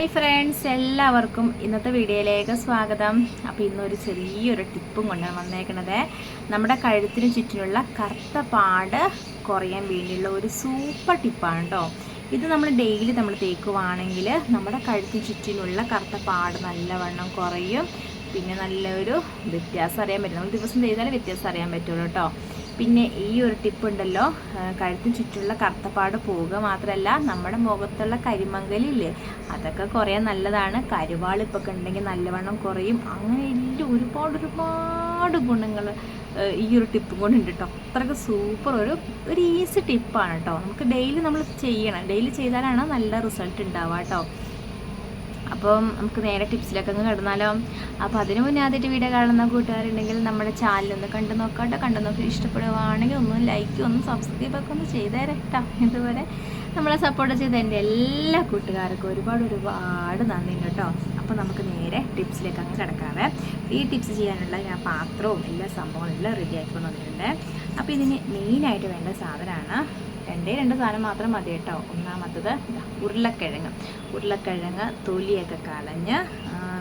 Hi friends എല്ലാവർക്കും ഇന്നത്തെ വീഡിയോയിലേക്ക് സ്വാഗതം. അപ്പോൾ ഇന്നൊരു ചെറിയൊരു ടിപ്പും കൊണ്ടാണ് വന്നേക്കണത്. നമ്മുടെ കഴുത്തിന് ചുറ്റിനുള്ള കറുത്ത പാട് കുറയാൻ വേണ്ടിയുള്ള ഒരു സൂപ്പർ ടിപ്പാണ് കേട്ടോ ഇത് നമ്മൾ ഡെയിലി നമ്മൾ തേക്കുവാണെങ്കിൽ നമ്മുടെ കഴുത്തിന് ചുറ്റിനുള്ള കറുത്ത പാട് നല്ലവണ്ണം കുറയും. പിന്നെ നല്ലൊരു വ്യത്യാസം അറിയാൻ പറ്റും. നമ്മൾ ദിവസം ചെയ്താലേ വ്യത്യാസം അറിയാൻ പറ്റുള്ളൂ കേട്ടോ പിന്നെ ഈ ഒരു ടിപ്പ് ഉണ്ടല്ലോ. കഴുത്തിന് ചുറ്റുള്ള കറുത്തപ്പാട് പോവുക മാത്രമല്ല നമ്മുടെ മുഖത്തുള്ള കരിമങ്കലില്ലേ? അതൊക്കെ കുറേ നല്ലതാണ്. കരുവാളിപ്പൊക്കെ ഉണ്ടെങ്കിൽ നല്ലവണ്ണം കുറയും. അങ്ങനെ എല്ലാ ഒരുപാട് ഒരുപാട് ഗുണങ്ങൾ ഈ ഒരു ടിപ്പ് കൊണ്ടുണ്ട് കേട്ടോ. അത്രയ്ക്ക് സൂപ്പർ ഒരു ഒരു ഈസി ടിപ്പാണ് കേട്ടോ. നമുക്ക് ഡെയിലി നമ്മൾ ചെയ്യണം. ഡെയിലി ചെയ്താലാണ് നല്ല റിസൾട്ട് ഉണ്ടാവുക കേട്ടോ. അപ്പം നമുക്ക് നേരെ ടിപ്സിലൊക്കെ അങ്ങ് കിടന്നാലോ? അപ്പോൾ അതിന് മുന്നേ ആദ്യമായിട്ട് വീഡിയോ കാണുന്ന കൂട്ടുകാരുണ്ടെങ്കിൽ നമ്മുടെ ചാനലൊന്ന് കണ്ടു നോക്കാട്ടോ. കണ്ടു നോക്കി ഇഷ്ടപ്പെടുവാണെങ്കിൽ ഒന്ന് ലൈക്ക് ഒന്ന് സബ്സ്ക്രൈബ് ഒക്കെ ഒന്ന് ചെയ്തേരെ കേട്ടോ ഇതുപോലെ നമ്മളെ സപ്പോർട്ട് ചെയ്ത എന്റെ എല്ലാ കൂട്ടുകാർക്കും ഒരുപാട് ഒരുപാട് നന്ദി കേട്ടോ. അപ്പോൾ നമുക്ക് നേരെ ടിപ്സിലേക്ക് അങ്ങ് കിടക്കാവേ. ഈ ടിപ്സ് ചെയ്യാനുള്ള ഞാൻ പാത്രവും എല്ലാ സംഭവങ്ങളും എല്ലാം റെഡി ആക്കിക്കൊണ്ട് വന്നിട്ടുണ്ട്. അപ്പോൾ ഇതിന് മെയിനായിട്ട് വേണ്ട സാധനമാണ് രണ്ടേ രണ്ട് സാധനം മാത്രം മതി കേട്ടോ. ഒന്നാമത്തത് ഉരുളക്കിഴങ്ങ്. ഉരുളക്കിഴങ്ങ് തൊലിയൊക്കെ കളഞ്ഞ്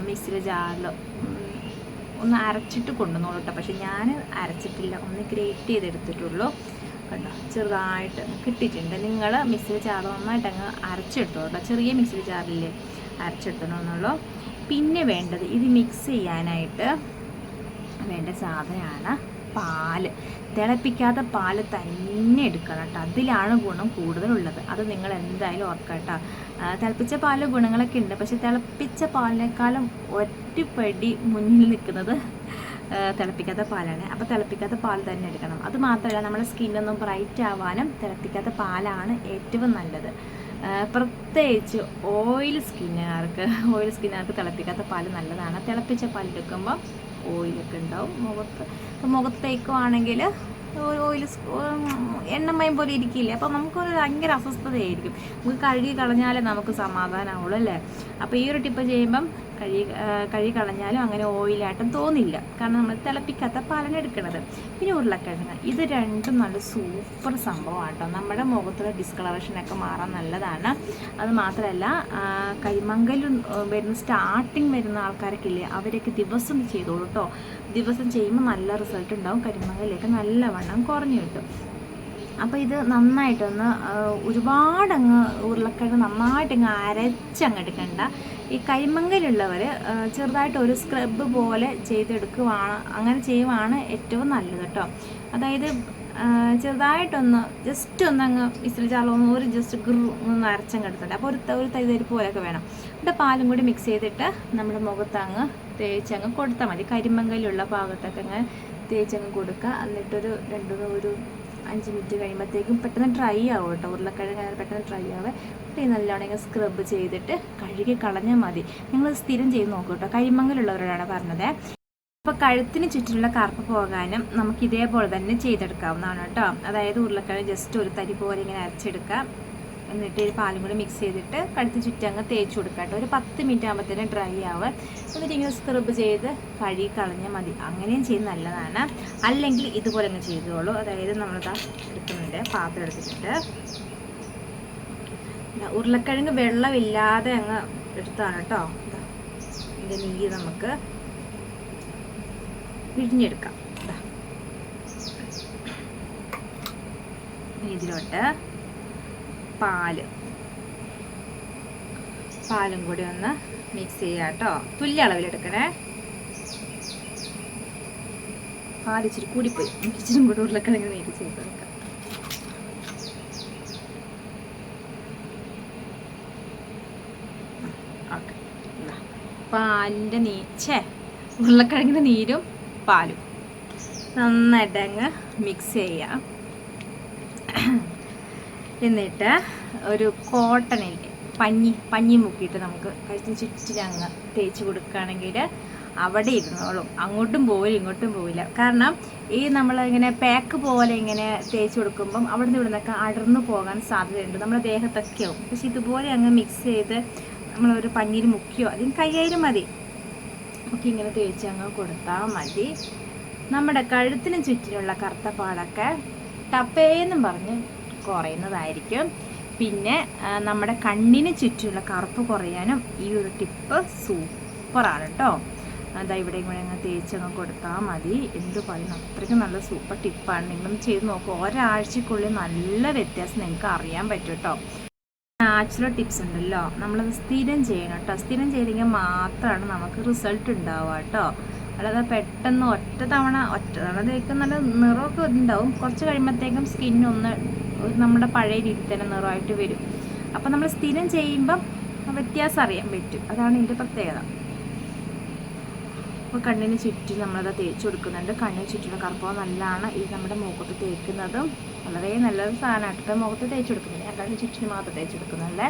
മിക്സിയിൽ ജാറിൽ ഒന്ന് അരച്ചിട്ട് കൊണ്ടുവന്നോളൂ കേട്ടോ. പക്ഷെ ഞാൻ അരച്ചിട്ടില്ല. ഒന്ന് ഗ്രേറ്റ് ചെയ്തെടുത്തിട്ടുള്ളൂ. കേട്ടോ ചെറുതായിട്ട് കിട്ടിയിട്ടുണ്ട്. നിങ്ങൾ മിക്സിയിൽ ജാർ നന്നായിട്ട് അങ്ങ് അരച്ചെടുത്തോ കേട്ടോ. ചെറിയ മിക്സിയിൽ ജാറിൽ അരച്ചെടുത്തണമെന്നുള്ളൂ പിന്നെ വേണ്ടത് ഇത് മിക്സ് ചെയ്യാനായിട്ട് വേണ്ട സാധനമാണ് പാൽ. തിളപ്പിക്കാത്ത പാൽ തന്നെ എടുക്കണം കേട്ടോ. അതിലാണ് ഗുണം കൂടുതലുള്ളത്. അത് നിങ്ങൾ എന്തായാലും ഓർക്കുക കേട്ടോ. തിളപ്പിച്ച പാൽ ഗുണങ്ങളൊക്കെ ഉണ്ട്. പക്ഷെ തിളപ്പിച്ച പാലിനേക്കാളും ഒറ്റപ്പടി മുന്നിൽ നിൽക്കുന്നത് തിളപ്പിക്കാത്ത പാലാണ്. അപ്പോൾ തിളപ്പിക്കാത്ത പാൽ തന്നെ എടുക്കണം. അത് മാത്രമല്ല നമ്മുടെ സ്കിന്നൊന്നും ബ്രൈറ്റ് ആവാനും തിളപ്പിക്കാത്ത പാലാണ് ഏറ്റവും നല്ലത്. പ്രത്യേകിച്ച് ഓയിൽ സ്കിന്നുകാർക്ക് ഓയിൽ സ്കിന്നുകാർക്ക് തിളപ്പിക്കാത്ത പാൽ നല്ലതാണ്. തിളപ്പിച്ച പാൽ എടുക്കുമ്പോൾ ഓയിലൊക്കെ ഉണ്ടാവും. മുഖത്ത് അപ്പോൾ മുഖത്ത് തേക്കുവാണെങ്കിൽ ഓയിൽ എണ്ണമയം പോലെ ഇരിക്കില്ലേ? അപ്പോൾ നമുക്കൊരു ഭയങ്കര അസ്വസ്ഥതയായിരിക്കും. നമുക്ക് കഴുകി കളഞ്ഞാലേ നമുക്ക് സമാധാനമാവുള്ളൂ അല്ലേ? അപ്പോൾ ഈ ഒരു ടിപ്പ് ചെയ്യുമ്പം കഴുകി കഴുകി കളഞ്ഞാലും അങ്ങനെ ഓയിലായിട്ടും തോന്നില്ല. കാരണം നമ്മൾ തിളപ്പിക്കാത്ത പാലാണ് എടുക്കുന്നത് പിന്നെ ഉരുളക്കിഴങ്ങ്. ഇത് രണ്ടും നല്ല സൂപ്പർ സംഭവമാണ് കേട്ടോ നമ്മുടെ മുഖത്തുള്ള ഡിസ്കളറേഷനൊക്കെ മാറാൻ നല്ലതാണ്. അത് മാത്രമല്ല ആ, കരിമങ്കലും വരുന്ന സ്റ്റാർട്ടിങ് വരുന്ന ആൾക്കാരൊക്കെ അവരൊക്കെ ദിവസം ചെയ്തോളൂ കേട്ടോ ദിവസം ചെയ്യുമ്പോൾ നല്ല റിസൾട്ട് ഉണ്ടാവും. കരിമങ്കലൊക്കെ നല്ലവണ്ണം കുറഞ്ഞു കിട്ടും. അപ്പോൾ ഇത് നന്നായിട്ടൊന്ന് ഒരുപാടങ്ങ് ഉരുളക്കിഴങ്ങ് നന്നായിട്ടങ്ങ് അരച്ചങ്ങ് എടുക്കണ്ട. ഈ കരിമങ്കലുള്ളവർ ചെറുതായിട്ട് ഒരു സ്ക്രബ് പോലെ ചെയ്തെടുക്കുവാണ് അങ്ങനെ ചെയ്യുവാണ് ഏറ്റവും നല്ലത് കേട്ടോ അതായത് ചെറുതായിട്ടൊന്ന് ജസ്റ്റ് ഒന്ന് അങ്ങ് വിസിൽ ചാളൊന്ന് ഒരു ജസ്റ്റ് ഗ്രൂ ഒന്ന് അരച്ചങ്ങ് എടുത്തിട്ട് അപ്പോൾ ഒരു ഒരു തൈതരിപ്പ് പോലെയൊക്കെ വേണം. എന്നിട്ട് പാലും കൂടി മിക്സ് ചെയ്തിട്ട് നമ്മുടെ മുഖത്ത് അങ്ങ് തേച്ചങ്ങ് കൊടുത്താൽ മതി. കരിമങ്കലുള്ള ഭാഗത്തൊക്കെ അങ്ങ് തേച്ചങ്ങ് കൊടുക്കുക. എന്നിട്ടൊരു രണ്ട് ഒരു അഞ്ച് മിനിറ്റ് കഴിയുമ്പോഴത്തേക്കും പെട്ടെന്ന് ഡ്രൈ ആവും കേട്ടോ. ഉരുളക്കിഴങ്ങ് പെട്ടെന്ന് ഡ്രൈ ആവേ. എന്നിട്ട് നല്ലവണ്ണം സ്ക്രബ് ചെയ്തിട്ട് കഴുകി കളഞ്ഞാൽ മതി. നിങ്ങൾ സ്ഥിരം ചെയ്ത് നോക്കൂ കേട്ടോ. കരിമങ്ങലുള്ളവരോടാണ് പറഞ്ഞത്. അപ്പോൾ കഴുത്തിന് ചുറ്റിലുള്ള കറുപ്പ് പോകാനും നമുക്ക് ഇതേപോലെ തന്നെ ചെയ്തെടുക്കാവുന്നതാണ് കേട്ടോ. അതായത് ഉരുളക്കിഴങ്ങ് ജസ്റ്റ് ഒരു തരി പോലെ ഇങ്ങനെ അരച്ചെടുക്കാം എന്നിട്ട് ഈ പാലും കൂടി മിക്സ് ചെയ്തിട്ട് കടുത്ത് ചുറ്റും അങ്ങ് തേച്ച് കൊടുക്കാം കേട്ടോ. ഒരു പത്ത് മിനിറ്റ് ആകുമ്പോഴത്തേനും ഡ്രൈ ആവുക എന്നിട്ട് ഇങ്ങനെ സ്ക്രബ് ചെയ്ത് കഴി കളഞ്ഞാൽ മതി. അങ്ങനെയും ചെയ്ത് നല്ലതാണ്. അല്ലെങ്കിൽ ഇതുപോലെ അങ്ങ് ചെയ്തോളൂ. അതായത് നമ്മളിതാ എടുക്കുന്നുണ്ട് പാത്രം എടുത്തിട്ടുണ്ട്. ഉരുളക്കിഴങ്ങ് വെള്ളമില്ലാതെ അങ്ങ് എടുത്താണ് കേട്ടോ. ഇതാ ഇതിന്റെ നീര് നമുക്ക് പിഴിഞ്ഞെടുക്കാം. ഇതിലോട്ട് പാൽ. പാലും കൂടി ഒന്ന് മിക്സ് ചെയ്യാം കേട്ടോ. തുല്യ അളവിലെടുക്കണേ. പാൽ ഇച്ചിരി കൂടിപ്പോയി. എനിക്ക് ഇച്ചിരി കൂടി ഉരുളക്കിഴങ്ങ് നീര് ചെയ്ത് ഓക്കെ. പാലിന്റെ നീച്ചേ ഉരുളക്കിഴങ്ങിന്റെ നീരും പാലും. നന്നായിട്ട് അങ്ങ് മിക്സ് ചെയ്യാം. എന്നിട്ട് ഒരു കോട്ടണിന്റെ പഞ്ഞി പഞ്ഞി മുക്കിയിട്ട് നമുക്ക് കഴുത്തിന് ചുറ്റിന് അങ്ങ് തേച്ച് കൊടുക്കുകയാണെങ്കിൽ അവിടെ ഇരുന്നോളും. അങ്ങോട്ടും പോവില്ല ഇങ്ങോട്ടും പോവില്ല. കാരണം ഈ നമ്മളിങ്ങനെ പാക്ക് പോലെ ഇങ്ങനെ തേച്ച് കൊടുക്കുമ്പം അവിടെ നിന്ന് ഇവിടെ നിന്നൊക്കെ അടർന്നു പോകാൻ സാധ്യതയുണ്ട്. നമ്മുടെ ദേഹത്തൊക്കെ ആവും. പക്ഷെ ഇതുപോലെ അങ്ങ് മിക്സ് ചെയ്ത് നമ്മളൊരു പഞ്ഞിയിൽ മുക്കിയോ അതിന് കയ്യായിരം മതി. നമുക്ക് ഇങ്ങനെ തേച്ച് അങ്ങ് കൊടുത്താൽ മതി. നമ്മുടെ കഴുത്തിന് ചുറ്റിനുള്ള കറുത്ത പാടൊക്കെ ടപ്പേന്നും പറഞ്ഞ് കുറയുന്നതായിരിക്കും. പിന്നെ നമ്മുടെ കണ്ണിന് ചുറ്റുമുള്ള കറുപ്പ് കുറയാനും ഈ ഒരു ടിപ്പ് സൂപ്പറാണ് കേട്ടോ അതാ ഇവിടെയും കൂടെ അങ്ങ് തേച്ചങ്ങ് കൊടുത്താൽ മതി. എന്ത് പറയുന്നു? അത്രയ്ക്ക് നല്ല സൂപ്പർ ടിപ്പാണ്. നിങ്ങളും ചെയ്ത് നോക്കുക ഒരാഴ്ചക്കുള്ളിൽ നല്ല വ്യത്യാസം നിങ്ങൾക്ക് അറിയാൻ പറ്റും കേട്ടോ നാച്ചുറൽ ടിപ്സ് ഉണ്ടല്ലോ. നമ്മളത് സ്ഥിരം ചെയ്യണം കേട്ടോ സ്ഥിരം ചെയ്തെങ്കിൽ മാത്രമാണ് നമുക്ക് റിസൾട്ട് ഉണ്ടാവുക കേട്ടോ അല്ലാതെ പെട്ടെന്ന് ഒറ്റ തവണ ഒറ്റ തവണ തേക്കും നല്ല നിറമൊക്കെ ഉണ്ടാവും. കുറച്ച് കഴിയുമ്പോഴത്തേക്കും സ്കിന്നൊന്ന് നമ്മുടെ പഴയ രീതി തന്നെ നിറമായിട്ട് വരും. അപ്പം നമ്മൾ സ്ഥിരം ചെയ്യുമ്പം വ്യത്യാസം അറിയാൻ പറ്റും. അതാണ് ഇതിന്റെ പ്രത്യേകത. അപ്പോൾ കണ്ണിന് ചുറ്റും നമ്മളത് തേച്ച് കൊടുക്കുന്നുണ്ട്. കണ്ണിന് ചുറ്റുള്ള കറുപ്പോ നല്ലതാണ്. ഈ നമ്മുടെ മുഖത്ത് തേക്കുന്നതും വളരെ നല്ലൊരു സാധനമായിട്ട് മുഖത്ത് തേച്ച് കൊടുക്കുന്നില്ല. കണ്ണിന് ചുറ്റിന് മാത്രം തേച്ച് കൊടുക്കുന്നില്ല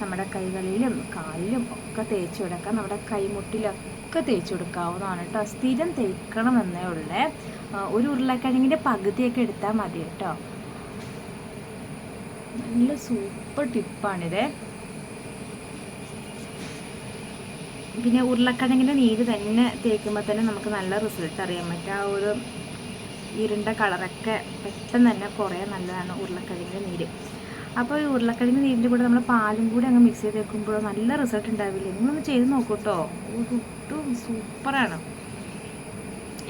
നമ്മുടെ കൈകളിലും കാലിലും ഒക്കെ തേച്ച് കൊടുക്കാം. നമ്മുടെ കൈമുട്ടിലൊക്കെ തേച്ച് കൊടുക്കാവുന്നതാണ് കേട്ടോ. സ്ഥിരം തേക്കണമെന്നേ ഉള്ളേ. ഒരു ഉരുളക്കിഴങ്ങിന്റെ പകുതിയൊക്കെ എടുത്താൽ മതി കേട്ടോ. നല്ല സൂപ്പർ ടിപ്പാണിത്. പിന്നെ ഉരുളക്കിഴങ്ങിന്റെ നീര് തന്നെ തേക്കുമ്പോൾ തന്നെ നമുക്ക് നല്ല റിസൾട്ട് അറിയാൻ പറ്റും ആ ഒരു ഇരുണ്ട കളറൊക്കെ പെട്ടെന്ന് തന്നെ കുറേ നല്ലതാണ് ഉരുളക്കിഴങ്ങിന്റെ നീര്. അപ്പോൾ ഈ ഉരുളക്കിഴങ്ങ് നീരിന്റെ കൂടെ നമ്മൾ പാലും കൂടി അങ്ങ് മിക്സ് ചെയ്ത് വെക്കുമ്പോൾ നല്ല റിസൾട്ട് ഉണ്ടാവില്ലേ? നിങ്ങളൊന്ന് ചെയ്ത് നോക്കൂട്ടോ. ഒട്ടും സൂപ്പറാണ്.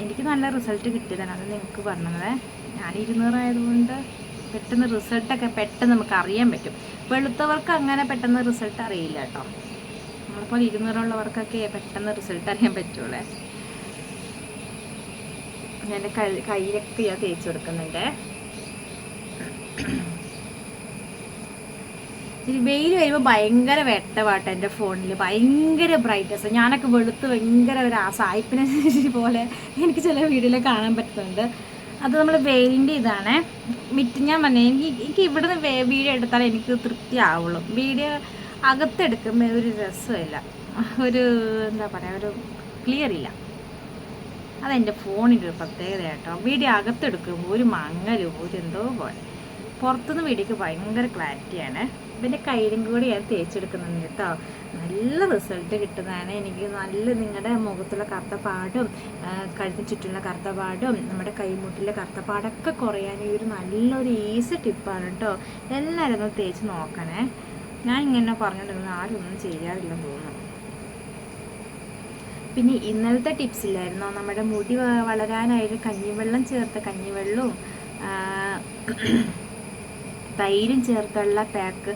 എനിക്ക് നല്ല റിസൾട്ട് കിട്ടിയതാണ്. അത് നിങ്ങൾക്ക് പറഞ്ഞത്. ഞാൻ ഇരുന്നൂറായതുകൊണ്ട് പെട്ടെന്ന് റിസൾട്ടൊക്കെ പെട്ടെന്ന് നമുക്ക് അറിയാൻ പറ്റും. വെളുത്തവർക്ക് അങ്ങനെ പെട്ടെന്ന് റിസൾട്ട് അറിയില്ല കേട്ടോ. നമ്മളെപ്പോലെ ഇരുന്നൂറുള്ളവർക്കൊക്കെ പെട്ടെന്ന് റിസൾട്ട് അറിയാൻ പറ്റുള്ളേ. ഞാൻ കൈ കയ്യിലൊക്കെ ഞാൻ തേച്ച് കൊടുക്കുന്നുണ്ട്. വെയിൽ വരുമ്പോൾ ഭയങ്കര വെട്ടവാട്ടോ എന്റെ ഫോണിൽ ഭയങ്കര ബ്രൈറ്റ്നസ് ഞാനൊക്കെ വെളുത്ത് ഭയങ്കര ഒരു ആ സായിപ്പിനെ പോലെ എനിക്ക് ചില വീഡിയോയിൽ കാണാൻ പറ്റുന്നുണ്ട്. അത് നമ്മൾ വെയിലിന്റെ ഇതാണ്. മിറ്റ് ഞാൻ പറഞ്ഞേ എനിക്ക് എനിക്ക് ഇവിടുന്ന് വീഡിയോ എടുത്താലേ എനിക്ക് തൃപ്തി ആവുള്ളൂ വീഡിയോ അകത്തെടുക്കുമ്പോൾ ഒരു രസമില്ല. ഒരു എന്താ പറയുക ഒരു ക്ലിയർ ഇല്ല. അതെന്റെ ഫോണിന്റെ ഒരു പ്രത്യേകത കേട്ടോ. വീഡിയോ അകത്തെടുക്കുമ്പോൾ ഒരു മങ്ങലും ഒരു എന്തോ പോലെ. പുറത്തുനിന്ന് വീഡിയോക്ക് ഭയങ്കര ക്ലാരിറ്റിയാണ് പിന്നെ കയ്യിലും കൂടി ഞാൻ തേച്ചെടുക്കുന്നുണ്ട് കേട്ടോ. നല്ല റിസൾട്ട് കിട്ടുന്നതാണ്. എനിക്ക് നല്ല നിങ്ങളുടെ മുഖത്തുള്ള കറുത്ത പാടും ആ, കഴുത്തിന് കറുത്ത പാടും നമ്മുടെ കൈമുട്ടിലെ കറുത്ത പാടൊക്കെ കുറയാൻ ഈ ഒരു നല്ലൊരു ഈസി ടിപ്പാണ് കേട്ടോ. എല്ലാവരും ഒന്ന് തേച്ച് നോക്കണേ. ഞാൻ ഇങ്ങനെ പറഞ്ഞിട്ടുണ്ടെങ്കിൽ ആരും ഒന്നും ചെയ്യാറില്ലെന്ന് തോന്നുന്നു. പിന്നെ ഇന്നലത്തെ ടിപ്സ് ഇല്ലായിരുന്നോ? നമ്മുടെ മുടി വളരാനായിട്ട് കഞ്ഞിവെള്ളം ചേർത്ത കഞ്ഞിവെള്ളവും തൈരും ചേർത്തുള്ള പാക്ക്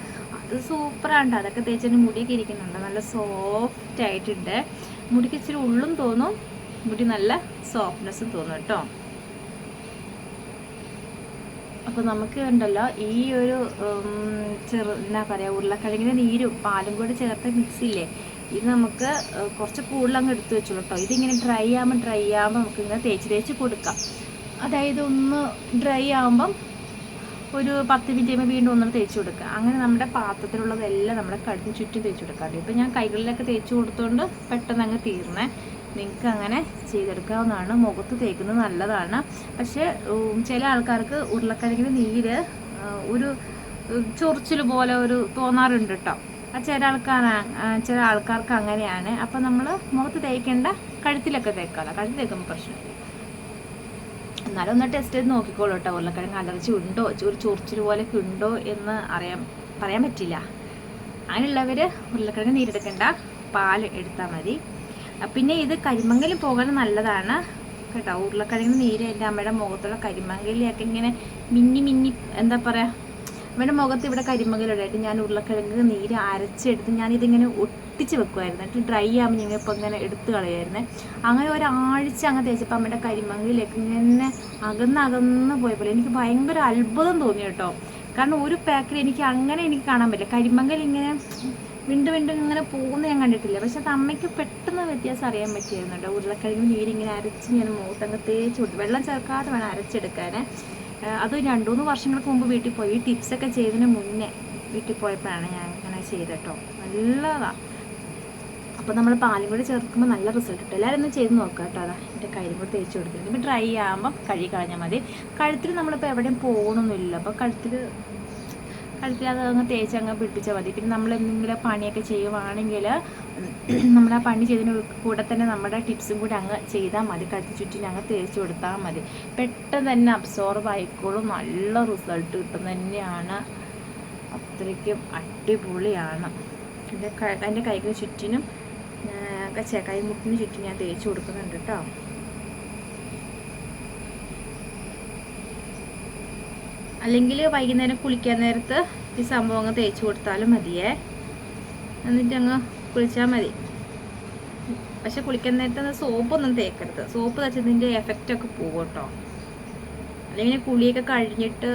അത് സൂപ്പറാണ് അതൊക്കെ തേച്ചിട്ട് മുടിയൊക്കെ ഇരിക്കുന്നുണ്ട്. നല്ല സോഫ്റ്റ് ആയിട്ടുണ്ട്. മുടിക്ക് ഇച്ചിരി ഉള്ളും തോന്നും. മുടി നല്ല സോഫ്റ്റ്നെസ്സും തോന്നും കേട്ടോ അപ്പോൾ നമുക്ക് ഉണ്ടല്ലോ ഈ ഒരു ചെറു എന്നാ പറയുക ഉരുളക്കിഴങ്ങിന്റെ നീരും പാലും കൂടി ചേർത്ത മിക്സ് ഇല്ലേ? ഇത് നമുക്ക് കുറച്ച് കൂടുതൽ അങ്ങ് എടുത്ത് വെച്ചോളൂ കേട്ടോ ഇതിങ്ങനെ ഡ്രൈ ആകുമ്പോൾ ഡ്രൈ ആകുമ്പോൾ നമുക്കിങ്ങനെ തേച്ച് തേച്ച് കൊടുക്കാം. അതായത് ഒന്ന് ഡ്രൈ ആകുമ്പം ഒരു പത്ത് മിനിറ്റ് കഴിയുമ്പോൾ വീണ്ടും ഒന്നും തേച്ച് കൊടുക്കുക. അങ്ങനെ നമ്മുടെ പാത്രത്തിലുള്ളതെല്ലാം നമ്മുടെ കടുത്തിന് ചുറ്റും തേച്ച് കൊടുക്കാറുണ്ട് ഇപ്പം ഞാൻ കൈകളിലൊക്കെ തേച്ച് കൊടുത്തുകൊണ്ട് പെട്ടെന്ന് അങ്ങ് തീർന്നേ. നിങ്ങൾക്ക് അങ്ങനെ ചെയ്തെടുക്കാവുന്നതാണ്. മുഖത്ത് തേക്കുന്നത് നല്ലതാണ്. പക്ഷേ ചില ആൾക്കാർക്ക് ഉരുളക്കിഴങ്ങിന് നീര് ഒരു ചൊറിച്ചിൽ പോലെ ഒരു തോന്നാറുണ്ട് കേട്ടോ ആ ചില ആൾക്കാർ ചില ആൾക്കാർക്ക് അങ്ങനെയാണ്. അപ്പം നമ്മൾ മുഖത്ത് തേക്കേണ്ട കഴുത്തിലൊക്കെ തേക്കാമല്ലോ കഴുത്തിൽ തേക്കുമ്പോൾ പ്രശ്നമില്ല. എന്നാലും ഒന്ന് ടെസ്റ്റ് ചെയ്ത് നോക്കിക്കോളൂ കേട്ടോ. ഉരുളക്കിഴങ്ങ് അലർജി ഉണ്ടോ ഒരു ചൊറിച്ചിൽ പോലെയൊക്കെ ഉണ്ടോ എന്ന് അറിയാൻ പറയാൻ പറ്റില്ല. അങ്ങനെയുള്ളവർ ഉരുളക്കിഴങ്ങ് നീരെടുക്കേണ്ട പാൽ എടുത്താൽ മതി. പിന്നെ ഇത് കരിമങ്കൽ പോകാൻ നല്ലതാണ് കേട്ടോ. ഉരുളക്കിഴങ്ങ് നീര് എന്റെ അമ്മയുടെ മുഖത്തുള്ള കരിമങ്കലിയൊക്കെ ഇങ്ങനെ മിന്നി മിന്നി എന്താ പറയുക അമ്മയുടെ മുഖത്ത് ഇവിടെ കരിമങ്കലുണ്ടായിട്ട് ഞാൻ ഉരുളക്കിഴങ്ങ് നീര് അരച്ചെടുത്ത് ഞാനിതിങ്ങനെ ഒട്ടിച്ച് വെക്കുമായിരുന്നു എന്നിട്ട് ഡ്രൈ ആകുമ്പോൾ ഞങ്ങൾ ഇപ്പോൾ ഇങ്ങനെ എടുത്ത് കളയായിരുന്നു അങ്ങനെ ഒരാഴ്ച അങ്ങ് തേച്ചപ്പോൾ അമ്മയുടെ കരിമങ്ങിലേക്ക് ഇങ്ങനെ അകന്ന് അകന്ന് പോയപ്പോൾ എനിക്ക് ഭയങ്കര അത്ഭുതം തോന്നി കേട്ടോ. കാരണം ഒരു പാക്കിൽ എനിക്ക് അങ്ങനെ എനിക്ക് കാണാൻ പറ്റില്ല. കരിമങ്കൽ ഇങ്ങനെ വീണ്ടും വീണ്ടും ഇങ്ങനെ പോകുന്ന ഞാൻ കണ്ടിട്ടില്ല. പക്ഷെ അത് അമ്മയ്ക്ക് പെട്ടെന്ന് വ്യത്യാസം അറിയാൻ പറ്റിയായിരുന്നു കേട്ടോ. ഉരുളക്കിഴങ്ങ് നീരിങ്ങനെ അരച്ച് ഞാൻ മുഖത്തങ്ങ് തേച്ച് കൊടുത്തു. വെള്ളം ചേർക്കാതെ വേണം അരച്ചെടുക്കാൻ അത് രണ്ടു മൂന്ന് വർഷങ്ങൾക്ക് മുമ്പ് വീട്ടിൽ പോയി. ഈ ടിപ്സൊക്കെ ചെയ്തതിന് മുന്നേ വീട്ടിൽ പോയപ്പോഴാണ് ഞാൻ അങ്ങനെ ചെയ്തട്ടോ നല്ലതാണ് അപ്പോൾ നമ്മൾ പാലും കൂടി ചേർക്കുമ്പോൾ നല്ല റിസൾട്ട് കിട്ടും. എല്ലാവരും ഒന്ന് ചെയ്ത് നോക്കുക കേട്ടോ അതാ. എന്റെ കയ്യിൽ കൂടി തേച്ച് കൊടുത്തിട്ടുണ്ട് ഇപ്പോൾ ഡ്രൈ ആകുമ്പോൾ കഴുകി കളഞ്ഞാൽ മതി. കഴുത്തിൽ നമ്മളിപ്പോൾ എവിടെയും പോകണമെന്നില്ല അപ്പോൾ കഴുത്തിൽ കഴുത്തിൽ അത് അങ്ങ് തേച്ച് അങ്ങ് പിടിപ്പിച്ചാൽ മതി. പിന്നെ നമ്മൾ എന്തെങ്കിലും പണിയൊക്കെ ചെയ്യുവാണെങ്കിൽ നമ്മൾ ആ പണി ചെയ്തതിന് കൂടെ തന്നെ നമ്മുടെ ടിപ്സും കൂടി അങ്ങ് ചെയ്താൽ മതി. കഴുത്തി ചുറ്റിന് അങ്ങ് തേച്ച് കൊടുത്താൽ മതി. പെട്ടെന്ന് തന്നെ അബ്സോർബ് ആയിക്കോളും. നല്ല റിസൾട്ട് കിട്ടും. തന്നെയാണ്. അത്രയ്ക്കും അടിപൊളിയാണ്. എന്റെ എന്റെ കൈക്ക് ചുറ്റിനും ആ, ചെക്കായി കൈമുട്ടിന് ചുറ്റും ഞാൻ തേച്ച് കൊടുക്കുന്നുണ്ട് കേട്ടോ. അല്ലെങ്കിൽ വൈകുന്നേരം കുളിക്കാൻ നേരത്ത് ഈ സംഭവം അങ്ങ് തേച്ച് കൊടുത്താലും മതിയേ. എന്നിട്ട് അങ്ങ് കുളിച്ചാൽ മതി. പക്ഷെ കുളിക്കാൻ നേരത്ത് സോപ്പൊന്നും തേക്കരുത്. സോപ്പ് തേച്ചതിന്റെ എഫക്റ്റൊക്കെ പോകും കേട്ടോ. അല്ലെങ്കിൽ കുളിയൊക്കെ കഴിഞ്ഞിട്ട്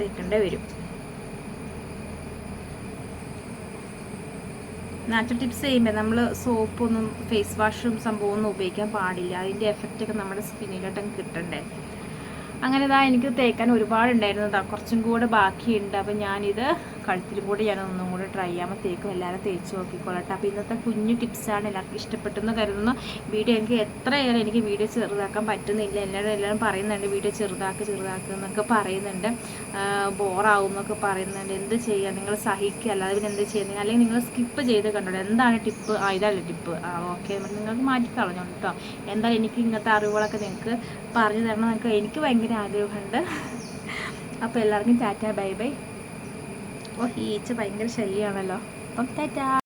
തേക്കേണ്ടി വരും. നാച്ചുറൽ ടിപ്സ് ചെയ്യുമ്പോൾ നമ്മൾ സോപ്പൊന്നും ഫേസ് വാഷും സംഭവമൊന്നും ഉപയോഗിക്കാൻ പാടില്ല. അതിന്റെ എഫക്റ്റൊക്കെ നമ്മുടെ സ്കിന്നിലോട്ടങ്ങ് കിട്ടണ്ടേ. അങ്ങനെ ഇതാ എനിക്ക് തേക്കാൻ ഒരുപാടുണ്ടായിരുന്നു കേട്ടോ കുറച്ചും കൂടെ ബാക്കിയുണ്ട്. അപ്പം ഞാനിത് കഴുത്തിലും കൂടെ ഞാൻ ഒന്നും കൂടെ ട്രൈ ചെയ്യാമ്പോൾ തേക്കും എല്ലാവരും തേച്ച് നോക്കിക്കോളട്ടെ. അപ്പോൾ ഇന്നത്തെ കുഞ്ഞു ടിപ്സാണ് എല്ലാവർക്കും ഇഷ്ടപ്പെട്ടെന്ന് കരുതുന്നു. വീഡിയോ എനിക്ക് എത്രയേറെ എനിക്ക് വീഡിയോ ചെറുതാക്കാൻ പറ്റുന്നില്ല. എല്ലാവരും എല്ലാവരും പറയുന്നുണ്ട് വീഡിയോ ചെറുതാക്കുക ചെറുതാക്കുക എന്നൊക്കെ പറയുന്നുണ്ട്. ബോറാവും എന്നൊക്കെ പറയുന്നുണ്ട്. എന്ത് ചെയ്യുക നിങ്ങൾ സഹിക്കുക. അല്ലാതെ പിന്നെ എന്ത് ചെയ്യുന്നത് അല്ലെങ്കിൽ നിങ്ങൾ സ്കിപ്പ് ചെയ്ത് കണ്ടോ എന്താണ് ടിപ്പ് ആ ഇതല്ല ടിപ്പ് ആ ഓക്കെ നിങ്ങൾക്ക് മാറ്റി കളഞ്ഞോളൂ കേട്ടോ എന്തായാലും എനിക്ക് ഇങ്ങനത്തെ അറിവുകളൊക്കെ നിങ്ങൾക്ക് പറഞ്ഞു തരണം. നിങ്ങൾക്ക് എനിക്ക് ഭയങ്കര ആഗ്രഹമുണ്ട്. അപ്പോൾ എല്ലാവർക്കും ടാറ്റ. Bye bye. ഓ ഈ ഈച്ച ഭയങ്കര ശല്യമാണല്ലോ അപ്പം ടാറ്റ.